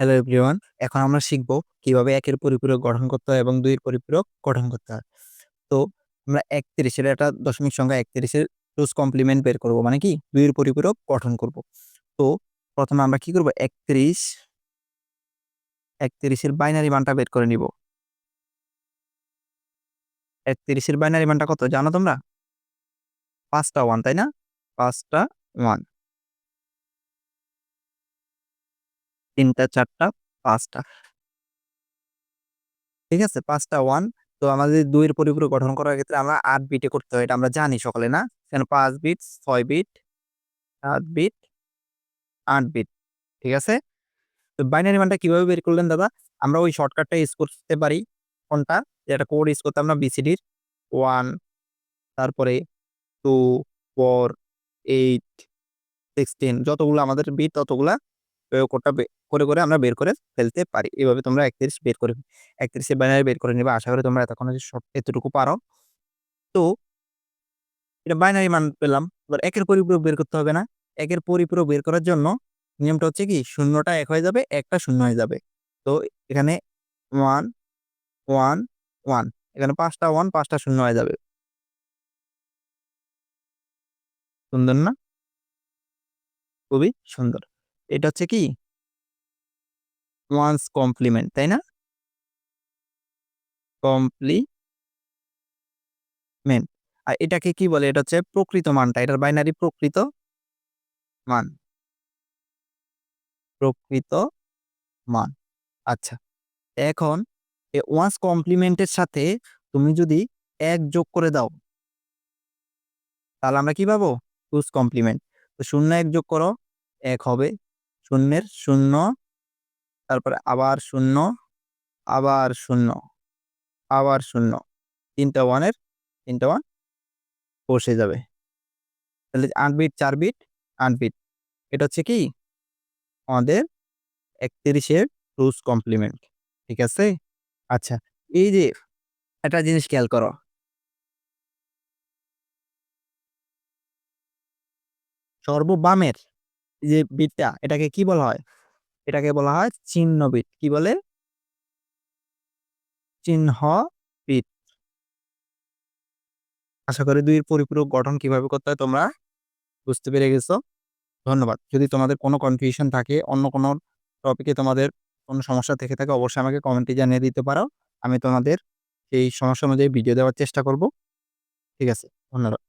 Hello everyone এখন আমরা শিখব কীভাবে একের পরিপূরক গঠন করতে হয় এবং দুইয়ের পরিপূরক গঠন করতে হয়। তো আমরা একত্রিশের একটা দশমিক সংখ্যা একত্রিশের টুস কমপ্লিমেন্ট বের করব মানে কি? দুইয়ের পরিপূরক গঠন করব। তো প্রথমে আমরা কি করব? একত্রিশ, একত্রিশের বাইনারি মানটা বের করে নিব। একত্রিশের বাইনারি মানটা কত? জানো তোমরা? পাঁচটা ওয়ান তাই না? পাঁচটা ওয়ান তিনটা, চারটা, পাঁচটা। ঠিক আছে? পাঁচটা ওয়ান তো আমাদের দুইয়ের পরিপূরক গঠন করার ক্ষেত্রে আমরা আট বিটে করতে হয়, এটা আমরা জানি সকলে, না? কেন পাঁচ বিট ছয় বিট সাত বিট আট বিট ঠিক আছে? তো বাইনারি মানটা কীভাবে বের করলেন দাদা? আমরা ওই শর্টকাটটা ইউজ করতে পারি, কোনটা? যেটা কোড ইউজ করতে আমরা বিসিডির ওয়ান তারপরে টু ফোর এইট সিক্সটিন যতগুলো আমাদের বিট ততগুলা কোডটা করে করে আমরা বের করে ফেলতে পারি। এভাবে তোমরা একত্রিশ বের করে একত্রিশে বাইনারি বের করে নেবে। আশা করি তোমরা এতক্ষণ এতটুকু পারো। তো এটা বাইনারি মান পেলাম। এবার একের পরিপূরক বের করতে হবে না। একের পরিপূরক বের করার জন্য নিয়মটা হচ্ছে কি? শূন্যটা এক হয়ে যাবে, একটা শূন্য হয়ে যাবে। তো এখানে ওয়ান ওয়ান ওয়ান এখানে পাঁচটা ওয়ান পাঁচটা শূন্য হয়ে যাবে। সুন্দর না? খুবই সুন্দর। এটা হচ্ছে কি? ওয়ান্স কমপ্লিমেন্ট তাই না? কমপ্লিমেন্ট আর এটাকে কি বলে? এটা হচ্ছে প্রকৃত মানটা। এটার বাইনারি প্রকৃত মান। প্রকৃত মান। আচ্ছা। এখন এ ওয়ান্স কমপ্লিমেন্টের সাথে তুমি যদি এক যোগ করে দাও, তাহলে আমরা কি পাবো? টুস কমপ্লিমেন্ট তো শূন্য এক যোগ করো, এক হবে শূন্যের শূন্য, তারপরে আবার শূন্য আবার শূন্য আবার শূন্য। তিনটা ওয়ানের, তিনটা ওয়ান বসে যাবে। তাহলে আট বিট, চার বিট, আট বিট। এটা হচ্ছে কি? আমাদের একত্রিশের টুস কমপ্লিমেন্ট, ঠিক আছে? আচ্ছা এই যে একটা জিনিস খেয়াল করো। সর্ববামের যে বিটটা, এটাকে কি বলা হয়? এটাকে বলা হয় চিহ্ন বিট। কি বলে? চিহ্ন বিট। আশা করি দুইয়ের পরিপূরক গঠন কীভাবে করতে হয় তোমরা বুঝতে পেরে গেছো। ধন্যবাদ। যদি তোমাদের কোনো কনফিউশন থাকে, অন্য কোনো টপিকে তোমাদের কোনো সমস্যা থেকে থাকে, অবশ্যই আমাকে কমেন্টে জানিয়ে দিতে পারো। আমি তোমাদের এই সমস্যা অনুযায়ী ভিডিও দেওয়ার চেষ্টা করব। ঠিক আছে, ধন্যবাদ।